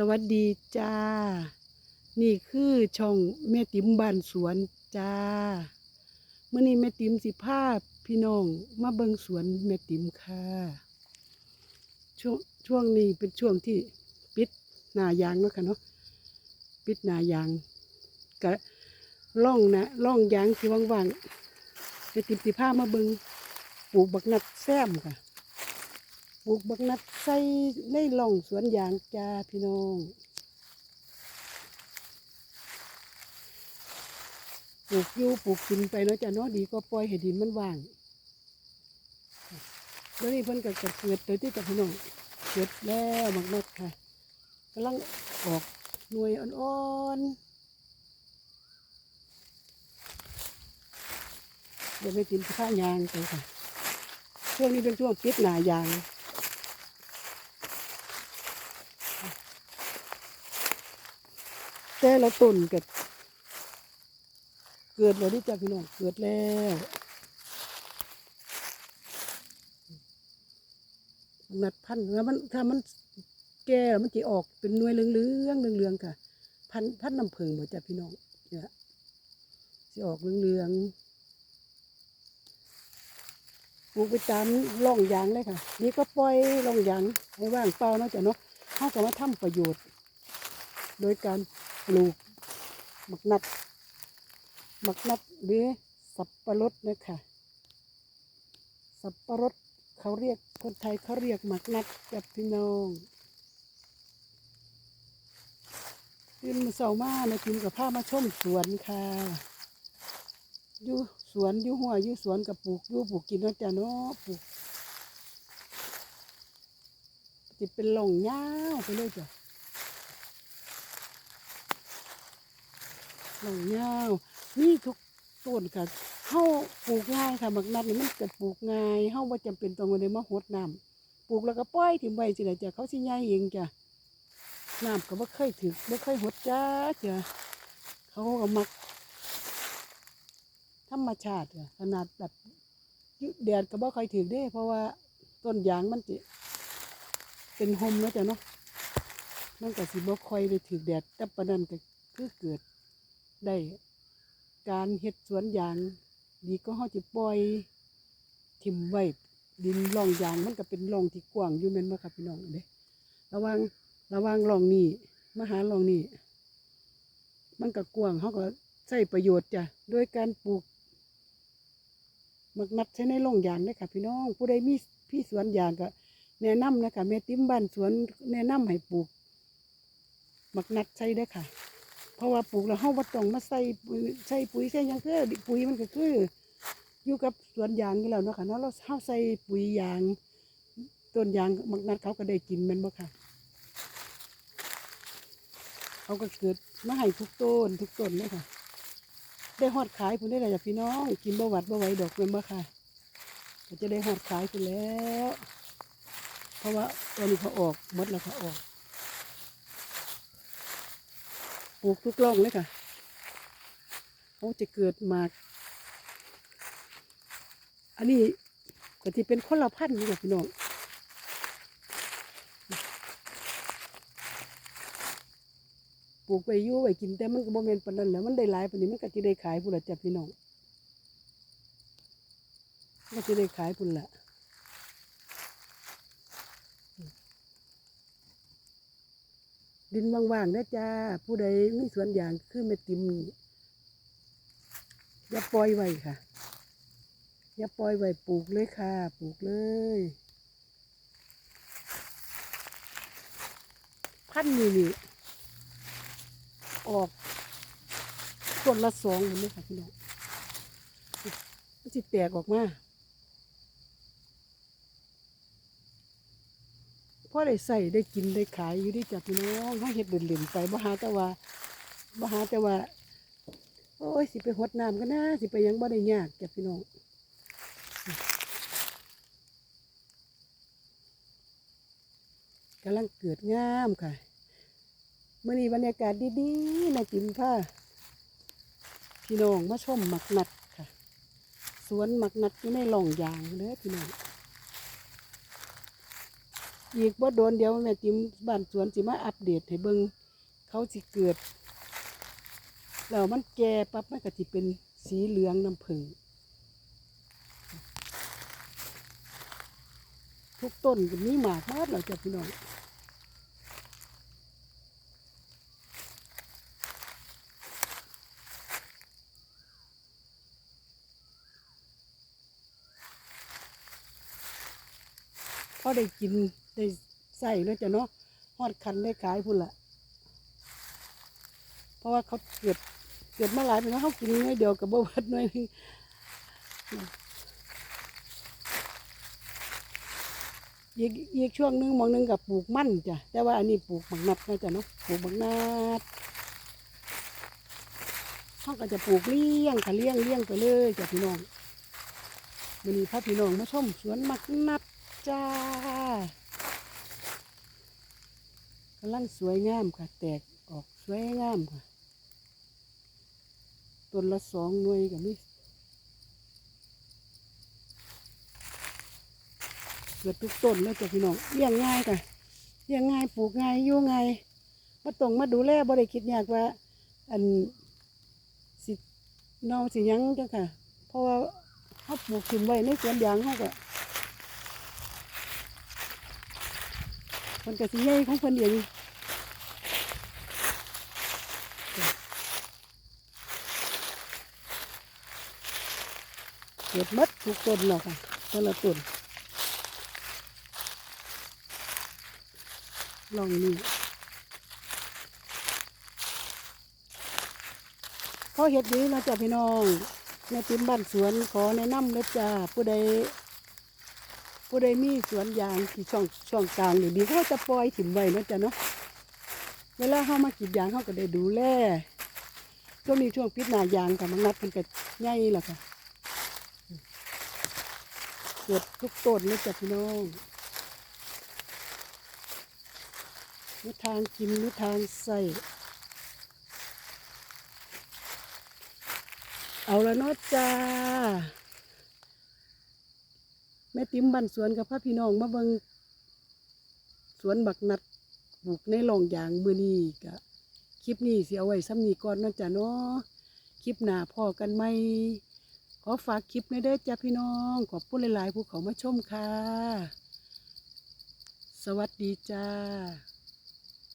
สวัสดีจ้า นี่คือช่องแม่ติ๋มบ้านสวนจ้าเมื่อนี้แม่ติ๋มสิพาพี่น้องมาเบิงสวนแม่ติ๋มค่ะช่วงช่วงนี้เป็นช่วงที่ปิดหนายางเนาะค่ะเนาะปิดหนายางกะล่องนะล่องยางที่ว่างๆแม่ติ๋มสิพามาเบิงปลูกบักนัดแซมค่ะ ปลูกบักนัดใส่ในร่องสวนยางจ้าพี่น้องปลูกอยู่ปลูกกินไปเนาะจ้ะเนาะดีก็ปล่อยให้ดินมันว่างแล้วนี่เพิ่นก็จะเกิดโดยที่กับพี่น้องเกิดแล้วบักนัดค่ะกำลังออกหน่วยอ่อนๆเดี๋ยวไปกินข้าวยางไปค่ะช่วงนี้เป็นช่วงปิดหนายาง แต่ละต้นก็เกิดแล้วนี่จ้ะพี่น้องเกิดแล้วนัดพันธุ์แล้วมันถ้ามันแก่แล้วมันจะออกเป็นหน่วยเหลืองๆเหลืองๆค่ะ พันพันน้ำผึ้งหมดจ้ะพี่น้องเนี่ยจะออกเหลืองๆปลูกไปตามร่องยางเลยค่ะ นี่ก็ปล่อยร่องยางให้ว่างเปล่านะจ้ะเนาะเขาก็มาทำประโยชน์ โดยการ ลูกหมักนัดหมักนัดหรือสับปะรดนะคะสับปะรดเขาเรียกคนไทยเขาเรียกหมักนัดกับพี่น้องขึ้นมาเสามาในกินกับผ้ามาชมสวนค่ะอยู่สวนอยู่หัวอยู่สวนกับปลูกอยู่ปลูกกินนะจ้ะเนาะปลูกจะเป็นหล่องยาวไปเลยจ้ะ หลังยาวนี่ทุกต้นค่ะเฮาปลูกง่ายค่ะบักนัดนี่มันจะปลูกง่ายเฮาบ่าจำเป็นต้องเอาได้มาหดน้ำปลูกแล้วก็ปล่อยทิ้งไว้สิล่ะจ้ะเขาสิใหญ่เองจ้ะน้ำก็บ่เคยถึกบ่เคยหดจ้าจ้ะเขาก็มักธรรมชาติขนาดแบบยุแดดก็บ่ค่อยถึกเด้ เพราะว่าต้นยางมันสิเป็นหมเนาะจ้ะเนาะมันก็สิบ่ค่อยได้ถึกแดดแต่ปานนั้นก็คือเกิด ได้การเฮ็ดสวนยาง ดีก็เฮาสิปล่อยทิ่มไว้ดินร่องยางมันก็เป็นร่องที่กว้างอยู่แม่นบ่ครับพี่น้องเด้ระวังระวังร่องนี้มาหาร่องนี้มันก็กว้างเฮาก็ใช้ประโยชน์จ้ะโดยการปลูกมักนัดใช้ในร่องยางเด้ค่ะพี่น้อง ผู้ใดมีพี่สวนยางก็แนะนำนะคะแม่ติ้มบ้านสวนแนะนำให้ปลูกมักนัดใช้เด้ค่ะ เพราะว่าปลูกแล้วเฮาบ่ต้องมาใส่ปุ๋ยใส่ปุ๋ยใส่หยังคือปุ๋ยมันก็คือ อยู่กับสวนยางนี่แล้วเนาะค่ะเนาะเราเฮาใส่ปุ๋ยยาง ต้นยางบางนัดเขาก็ได้กินแมันบ่ค่ะเขาก็เกิดมาให้ทุกต้นทุกต้นเลยค่ะ ได้ฮอดขายพุ่นได้เลยจ้ะพี่น้อง กินบ่หวัดบ่ไหวดอกแม่นบ่ค่ะก็จะได้ฮอดขายพุ่นแล้ว เพราะว่าตอนนี้เขาออกหมดแล้วเขาออก ปลูกทุกร่องเลยค่ะเขาจะเกิดหมาก อันนี้ก็ที่เป็นคนละพันธุ์นี่แหละพี่น้องปลูกไปยู่ไว้กินแต่มันก็บ่แม่นปานนั้นแหล้วมันได้หลายปานนี้มันก็สิได้ขายพุ่นละจ้ะพี่น้องมันก็สิได้ขายพุ่นละ ดินว่างๆนะจ้า ผู้ใดมีสวนยางคือแม่ติมอย่าปล่อยไว้ค่ะ อย่าปล่อยไว้ปลูกเลยค่ะ ปลูกเลย พันนี่นี่ออกต้นละสองเห็นไหมค่ะพี่น้องมันสิแตกออกมา พอได้ใส่ได้กินได้ขายอยู่ได้จับพี่น้องเขาเห็ดเด่นๆไปบ่หาแต่ว่าบ่หาแต่ว่า โอ้ยสิไปหดน้ำกันนะสิไปยังบ่ได้ยากจับพี่น้องกำลังเกิดงามค่ะเมื่อนี้บรรยากาศดีๆนะจิมผ้าพี่น้องมาชมหมักนัดค่ะ สวนหมักนัดอยู่ในหล่องยางเด้อพี่น้อง อีกบ่โดนเดี๋ยวแม่ติมบ้านสวนสิมาอัปเดตให้เบิ่งเขาสิเกิดแล้วมันแก่ปั๊บมันก็สิเป็นสีเหลืองน้ำผึ้งทุกต้นก็มีหมากมากแล้วจ้ะพี่น้องพอได้กิน ได้ใส่แล้วจ้ะเนาะฮอดคันได้ขายพุ่นละเพราะว่าเขาเกิดเกิดมาหลายเปีแล้วเขากินน้อยเดียวกับบ่วัดน้อยนึงอีกอีกช่วงหนึงมองหนึงกับปลูกมั่นจ้ะแต่ว่าอันนี้ปลูกบักนัดนะจ้ะเนาะปลูกบักนัดเขาก็จะปลูกเลี้ยงค่ะเลี้ยงเลี้ยงไปเลยจ้ะพี่น้องวันนี้พาพี่น้องมาชมสวนมักนัดจ้า กำลังสวยงามค่ะ แตกออกสวยงามค่ะต้นละสองหน่วยกับนี่เกิดทุกต้นเลยจ้ะพี่น้องเลี้ยงง่ายค่ะเลี้ยงง่ายปลูกง่ายอยู่ง่ายมาตรงมาดูแลบ่ได้คิดยากว่า อันสิเนาสิยังจ้ะค่ะ เพราะว่าเขาปลูกขึ้นไว้ในสวนยางเขาก็ นก็สิใหญ่ของเพิ่นเองเกิดหมัดทุกต้นแล้วค่ะต้นละต้นลองนี่พอเห็ดนี้นะจ๊ะพี่น้องในติมบ้านสวนขอแนะนำเลยจ้าผู้ใด ผู้ใดมีสวนยางที่ช่องช่องกลางอยู่ดีเขาจะปล่อยถิ่มไว้นะจ้ะเนาะเวลาเข้ามากรีดยางเขาก็ได้ดูแลช่วงนี้ช่วงปิดหนายางกับมันนัดมันก็ใหญ่ล้วค่ะเกิดทุกต้นเลยจ้ะพี่น้องนิทางกินนิทางใส่เอาละเนาะจ้า ม่ติ้มบันสวนกับพระพี่น้องมาเบิงสวนบักนัดปลูกในหลองยางมือนี้กะคลิปนี้เสียไว้ซ้ำนี้ก่อนนาะจ้ะเนาะคลิปหน้าพอกันไหมขอฝากคลิปในเด้อจ้าพี่น้อง ขอบคุณหลายๆผู้เขามาชมค่ะ สวัสดีจ้า